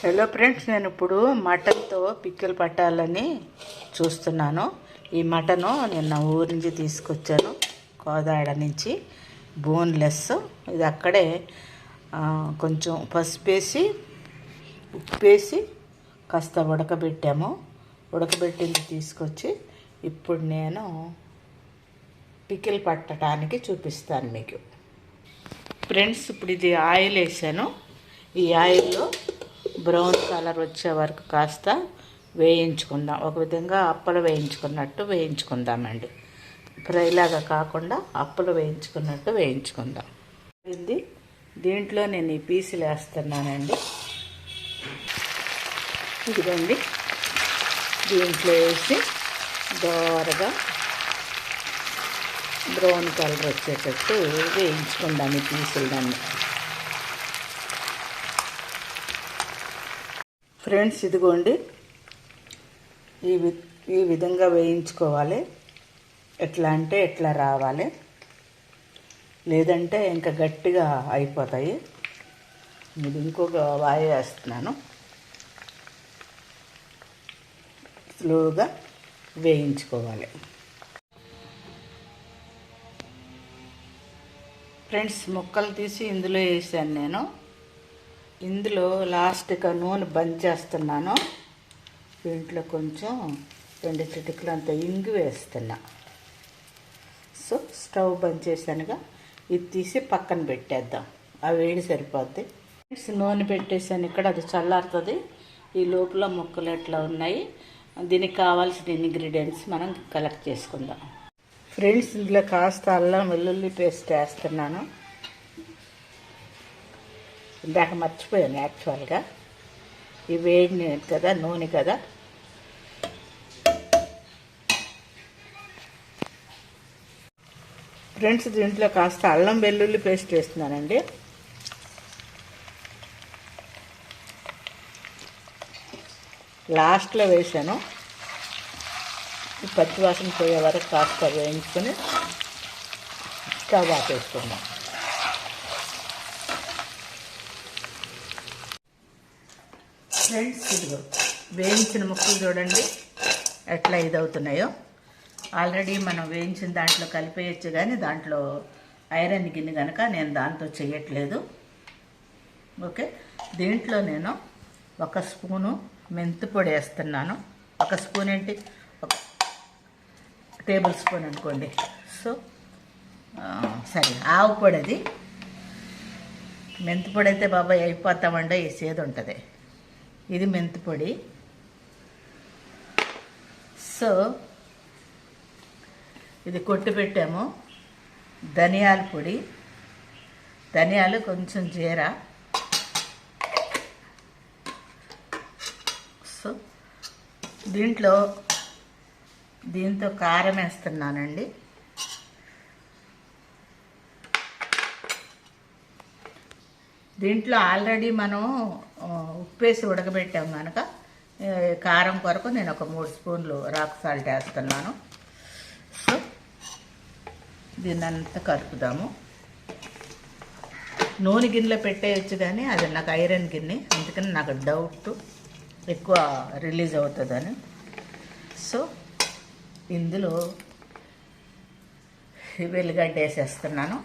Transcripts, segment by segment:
Hello friends నేను ఇప్పుడు మటన్తో పిక్కలు పట్టాలని చూస్తున్నాను. ఈ మటను నిన్న ఊరి నుంచి తీసుకొచ్చాను కోదాడ నుంచి. బోన్లెస్ ఇది అక్కడే కొంచెం పసుపు వేసి ఉప్పేసి కాస్త ఉడకబెట్టాము. ఉడకబెట్టింది తీసుకొచ్చి ఇప్పుడు నేను పికిల్ పట్టడానికి చూపిస్తాను మీకు. ఫ్రెండ్స్ ఇప్పుడు ఇది ఆయిల్ వేసాను. ఈ ఆయిల్లో బ్రౌన్ కలర్ వచ్చే వరకు కాస్త వేయించుకుందాం. ఒక విధంగా అప్పలు వేయించుకున్నట్టు వేయించుకుందామండి. ఫ్రైలాగా కాకుండా అప్పలు వేయించుకున్నట్టు వేయించుకుందాం. ఇది దీంట్లో నేను ఈ పీసులు వేస్తున్నానండి. ఇదిగోండి. దీంట్లో వేసి దోరగా బ్రౌన్ కలర్ వచ్చేటట్టు వేయించుకుందాం ఈ పీసులు దాన్ని ఫ్రెండ్స్ ఇదిగోండి. ఈ వి ఈ విధంగా వేయించుకోవాలి. ఎట్లా అంటే ఎట్లా రావాలి. లేదంటే ఇంకా గట్టిగా అయిపోతాయి. ఇది ఇంకొక వాయి వేస్తున్నాను. స్లోగా వేయించుకోవాలి. ఫ్రెండ్స్ ముక్కలు తీసి ఇందులో వేసాను నేను. ఇందులో లాస్ట్గా నూనె బంద్ చేస్తున్నాను. దీంట్లో కొంచెం రెండు చిటికలు అంత ఇంగు వేస్తున్నా. సో స్టవ్ బంద్ చేశానుగా. ఇది తీసి పక్కన పెట్టేద్దాం. ఆ వేడి సరిపోద్ది. ఫ్రెండ్స్ నూనె పెట్టేసాను ఇక్కడ అది చల్లారుతుంది. ఈ లోపల ముక్కలు ఎట్లా ఉన్నాయి? దీనికి కావాల్సిన ఇంగ్రీడియంట్స్ మనం కలెక్ట్ చేసుకుందాం. ఫ్రెండ్స్ ఇందులో కాస్త అల్లం వెల్లుల్లి పేస్ట్ వేస్తున్నాను. ఇందాక మర్చిపోయాను యాక్చువల్గా. ఈ వేడి కదా నూనె కదా. ఫ్రెండ్స్ దీంట్లో కాస్త అల్లం వెల్లుల్లి పేస్ట్ వేస్తున్నానండి. లాస్ట్లో వేసాను ఈ పచ్చి వాసన పోయే వరకు కాస్త వేయించుకొని స్టవ్ ఆపేసుకున్నాను ఫ్రెండ్స్ ఇదిగో వేయించిన ముక్కలు చూడండి. ఎట్లా ఇదవుతున్నాయో. ఆల్రెడీ మనం వేయించిన దాంట్లో కలిపేయచ్చు కానీ దాంట్లో ఐరన్ గిన్నె కనుక నేను దాంతో చేయట్లేదు ఓకే? దీంట్లో నేను ఒక స్పూను మెంతి పొడి వేస్తున్నాను. ఒక స్పూన్ ఏంటి? ఒక టేబుల్ స్పూన్ అనుకోండి. సో సరే ఆవు పొడి అది మెంతి పొడి అయితే బాబాయ్ అయిపోతామండో ఈ సేదు ఉంటుంది. ఇది మెంతి పొడి. సో ఇది కొట్టి పెట్టాము. ధనియాల పొడి. ధనియాలు కొంచెం జీర. సో దీంట్లో దీంతో కారం వేస్తున్నానండి. దీంట్లో ఆల్రెడీ మనం ఉప్పేసి ఉడకబెట్టాం కనుక కారం కొరకు నేను ఒక మూడు స్పూన్లు రాక్ సాల్ట్ వేస్తున్నాను. సో దీన్నంతా కలుపుదాము. నూనె గిన్నెలో పెట్టేయచ్చు కానీ అది నాకు ఐరన్ గిన్నె అందుకని నాకు డౌట్ ఎక్కువ రిలీజ్ అవుతుందని. సో ఇందులో వెల్లిగడ్డ వేసేస్తున్నాను.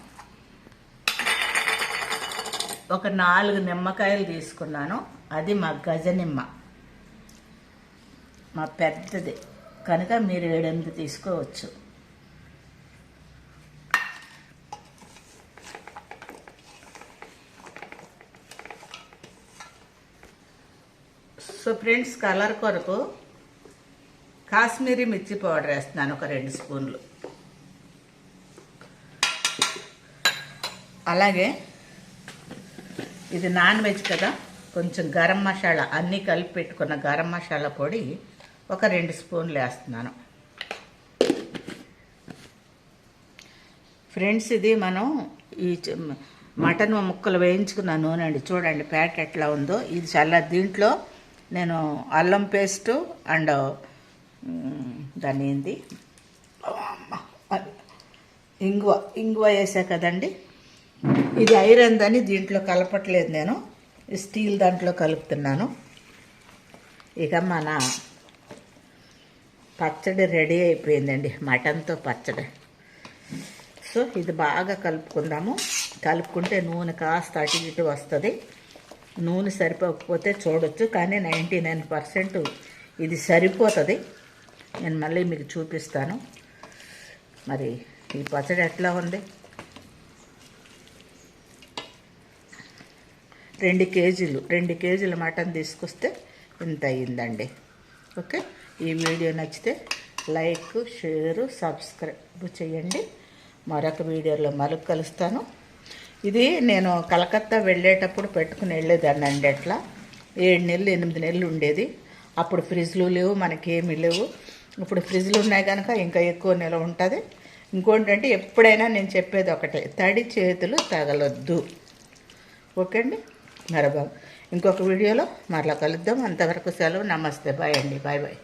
ఒక నాలుగు నిమ్మకాయలు తీసుకున్నాను. అది మా గజనిమ్మ. మా పెద్దది. కనుక మీరు ఏడెనిమిది తీసుకోవచ్చు. సో ఫ్రెండ్స్ కలర్ కొరకు కాశ్మీరీ మిర్చి పౌడర్ వేస్తున్నాను ఒక రెండు స్పూన్లు. అలాగే ఇది నాన్ వెజ్ కదా కొంచెం గరం మసాలా అన్నీ కలిపి పెట్టుకున్న గరం మసాలా పొడి ఒక రెండు స్పూన్లు వేస్తున్నాను. ఫ్రెండ్స్ ఇది మనం ఈ మటన్ ముక్కలు వేయించుకున్న నూనె అండి. చూడండి ప్యాట్ ఎట్లా ఉందో. ఇది చాలా దీంట్లో నేను అల్లం పేస్టు అండ్ దాని ఏంది? ఇంగువ ఇంగువ వేసా కదండి. ఇది ఐరన్ అని దీంట్లో కలపట్లేదు నేను. స్టీల్ దాంట్లో కలుపుతున్నాను. ఇక మన పచ్చడి రెడీ అయిపోయిందండి. మటన్తో పచ్చడి. సో ఇది బాగా కలుపుకుందాము. కలుపుకుంటే నూనె కాస్త అటు ఇటు వస్తుంది. నూనె సరిపోకపోతే చూడొచ్చు కానీ నైంటీ నైన్ పర్సెంట్ ఇది సరిపోతుంది. నేను మళ్ళీ మీకు చూపిస్తాను. మరి ఈ పచ్చడి ఎట్లా ఉంది? రెండు కేజీలు రెండు కేజీల మటన్ తీసుకొస్తే ఇంత అయ్యిందండి. ఓకే? ఈ వీడియో నచ్చితే లైక్ షేరు సబ్స్క్రైబ్ చేయండి. మరొక వీడియోలో మరొక కలుస్తాను. ఇది నేను కలకత్తా వెళ్ళేటప్పుడు పెట్టుకుని వెళ్ళేదాన్ని అండి అట్లా. ఏడు నెలలు ఎనిమిది నెలలు ఉండేది. అప్పుడు ఫ్రిడ్జ్లు లేవు మనకేమీ లేవు. ఇప్పుడు ఫ్రిడ్జ్లు ఉన్నాయి కనుక ఇంకా ఎక్కువ నెల ఉంటుంది. ఇంకోటి అంటే ఎప్పుడైనా నేను చెప్పేది ఒకటే తడి చేతులు తగలొద్దు. ఓకే అండి? మరబా ఇంకొక వీడియోలో మరలా కలుద్దాం. అంతవరకు సెలవు. నమస్తే. బాయ్ అండి. Bye bye.